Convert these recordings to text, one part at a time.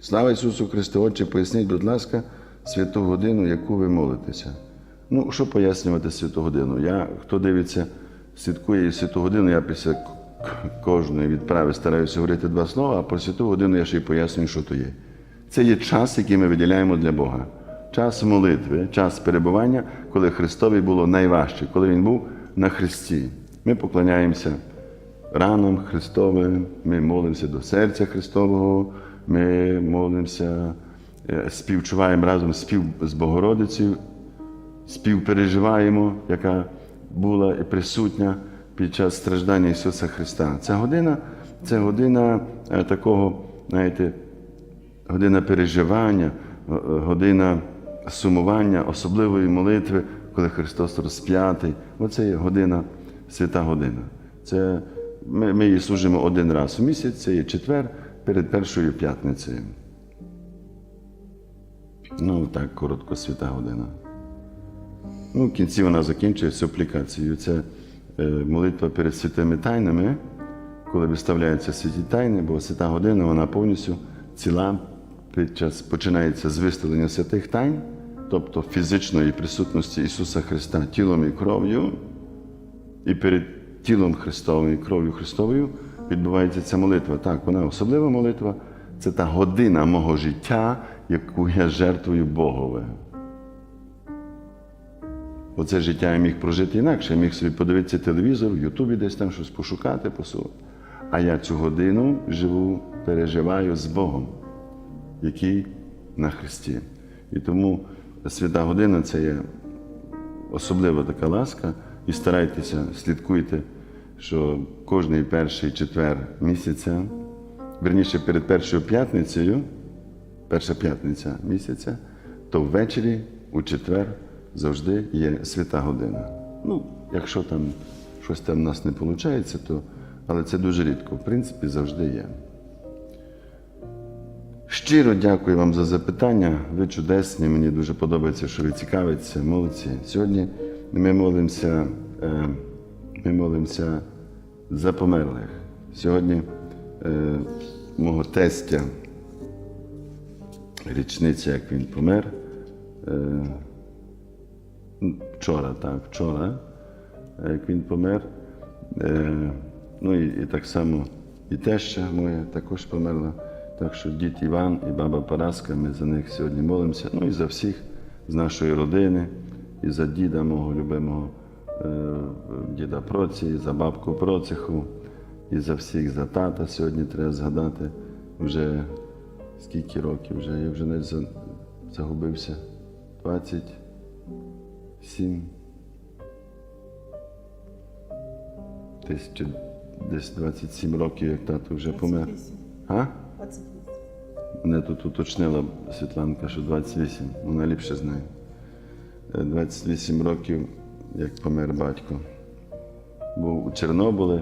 Слава Ісусу Христу! Отче, поясніть, будь ласка, святу годину, яку ви молитеся. Ну, що пояснювати святу годину? Я, хто дивиться, слідкує святу годину, я після кожної відправи стараюся говорити два слова, а про святу годину я ще й пояснюю, що то є. Це є час, який ми виділяємо для Бога. Час молитви, час перебування, коли Христові було найважче, коли Він був на Христі. Ми поклоняємося ранам Христовим, ми молимося до серця Христового, ми молимося, е, співчуваємо разом спів з Богородицею, співпереживаємо, яка була і присутня під час страждання Ісуса Христа. Ця година це година е, такого, знаєте, година переживання, е, година сумування, особливої молитви, коли Христос розп'ятий. Оце є година, свята година. Це ми, ми її служимо один раз у місяць, це є четвер перед першою п'ятницею. Ну, так, коротко, свята година. Ну, в кінці вона закінчується аплікацією. Це е, молитва перед святими тайнами, коли виставляються святі тайни, бо свята година вона повністю ціла під час починається з виставлення святих тайн, тобто фізичної присутності Ісуса Христа тілом і кров'ю, і перед тілом Христовим і кров'ю Христовою відбувається ця молитва. Так, вона особлива молитва. Це та година мого життя, яку я жертвую Богове. Оце життя я міг прожити інакше. Я міг собі подивитися телевізор, в Ютубі десь там щось пошукати, посувати. А я цю годину живу, переживаю з Богом, який на Христі. І тому свята година це є особлива така ласка. І старайтеся, слідкуйте, що кожний перший четвер місяця, верніше перед першою п'ятницею, перша п'ятниця місяця, то ввечері у четвер завжди є свята година. Ну, якщо там щось там в нас не виходить, то але це дуже рідко. В принципі, завжди є. Щиро дякую вам за запитання. Ви чудесні. Мені дуже подобається, що ви цікавитеся, молодці. Сьогодні ми молимося, е, ми молимося за померлих. Сьогодні е, мого тестя, річниця, як він помер. Е, вчора, так, вчора, як він помер. Е, ну і, і так само і теща моя також померла. Так що дід Іван і баба Параска, ми за них сьогодні молимося. Ну і за всіх з нашої родини, і за діда мого любимого діда Проці, і за бабку Проциху, і за всіх, за тата сьогодні треба згадати. Вже скільки років вже, я вже не загубився. 27. Десь, чи- десь 27 років, як тато вже помер. 28. А? 28. Мене тут уточнила Світланка, що 28, вона ліпше знає. Е, 28 років, як помер батько. Був у Чорнобилі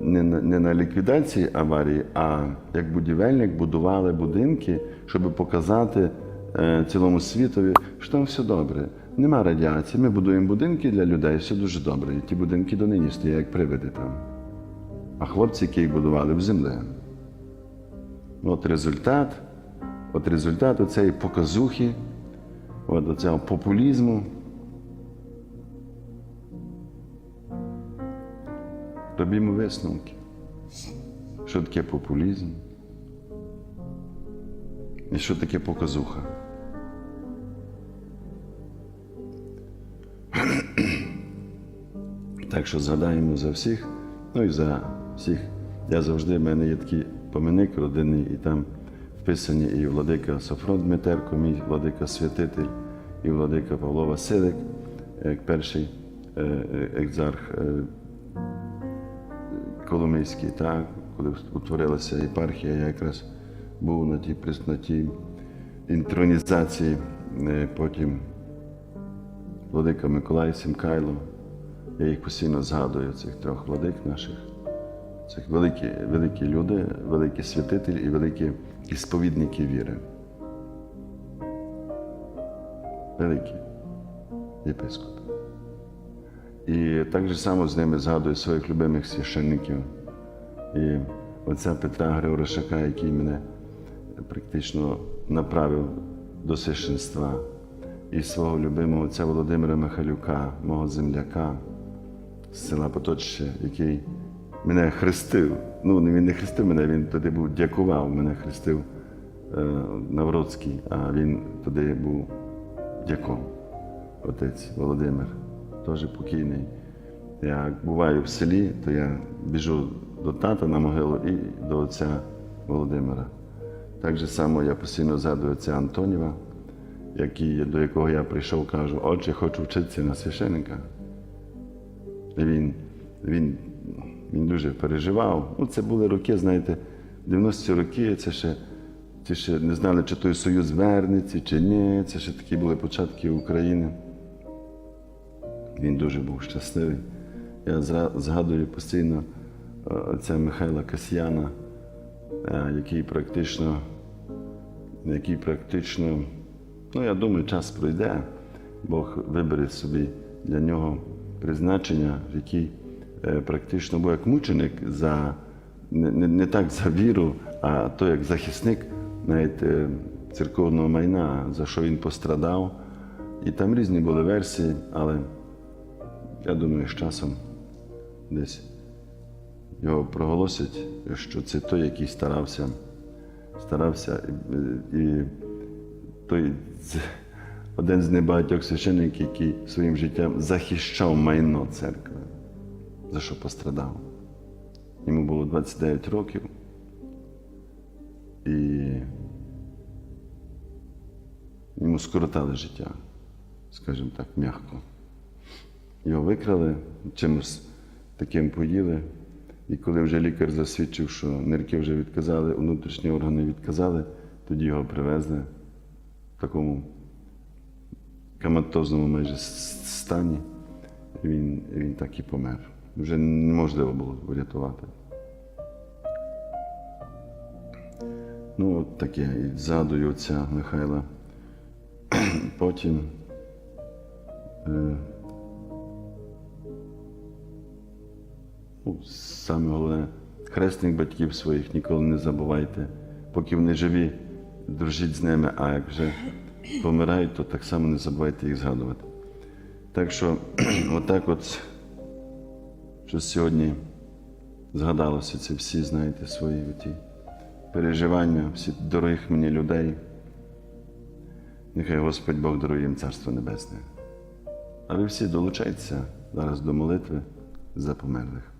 не на, не на ліквідації аварії, а як будівельник будували будинки, щоб показати е, цілому світові, що там все добре. Нема радіації. Ми будуємо будинки для людей, все дуже добре. І ті будинки донині стоять як привиди там. А хлопці, які їх будували в землі. От результат, от результат оцеї показухи, от оцього популізму. Робімо висновки. Що таке популізм? І що таке показуха? Так що згадаємо за всіх, ну і за всіх. Я завжди, в мене є такий поминик родинний, і там вписані і владика Софрон Дмитерко, мій владика святитель, і владика Павло Василик, як перший е, е, екзарх Коломийський, так, коли утворилася єпархія, я якраз був на тій, на тій інтронізації, е, потім владика Миколай Сімкайло. Я їх постійно згадую, цих трьох владик наших. Це великі, великі люди, великі святителі і великі і віри. Великі єпископи. І так же само з ними згадую своїх любимих священників. І отця Петра Григорошака, який мене практично направив до священства і свого любимого отця Володимира Михайлюка, мого земляка з села Поточчя, який мене хрестив. Ну, він не хрестив мене, він тоді був дякував, мене хрестив е, Навроцький, а він тоді був дяком. Отець Володимир, теж покійний. Я буваю в селі, то я біжу до тата на могилу і до отця Володимира. Так же само я постійно згадую отця Антоніва, який, до якого я прийшов, кажу, отче, хочу вчитися на священника. І він, він, він дуже переживав. Ну, це були роки, знаєте, 90-ті роки, це ще, це ще не знали, чи той Союз вернеться, чи ні. Це ще такі були початки України. Він дуже був щасливий. Я згадую постійно е, отця Михайла Касьяна, е, який практично, який практично, ну я думаю, час пройде, Бог вибере собі для нього призначення, який е, практично був як мученик за не, не, не так за віру, а то як захисник навіть церковного майна, за що він пострадав. І там різні були версії, але я думаю, з часом десь його проголосять, що це той, який старався, старався і, той один з небагатьох священників, який своїм життям захищав майно церкви, за що пострадав. Йому було 29 років. І йому скоротали життя, скажімо так, м'яко. Його викрали, чимось таким поїли. І коли вже лікар засвідчив, що нирки вже відказали, внутрішні органи відказали, тоді його привезли в такому коматозному майже стані. Він, він так і помер. Вже неможливо було врятувати. Ну, от таке. І згадую отця Михайла. Потім. Е, Саме головне, хресних батьків своїх ніколи не забувайте. Поки вони живі, дружіть з ними, а як вже помирають, то так само не забувайте їх згадувати. Так що, отак от, що сьогодні згадалося, це всі, знаєте, свої оті переживання, всі дорогих мені людей. Нехай Господь Бог дарує їм Царство Небесне. А ви всі долучайтеся зараз до молитви за померлих.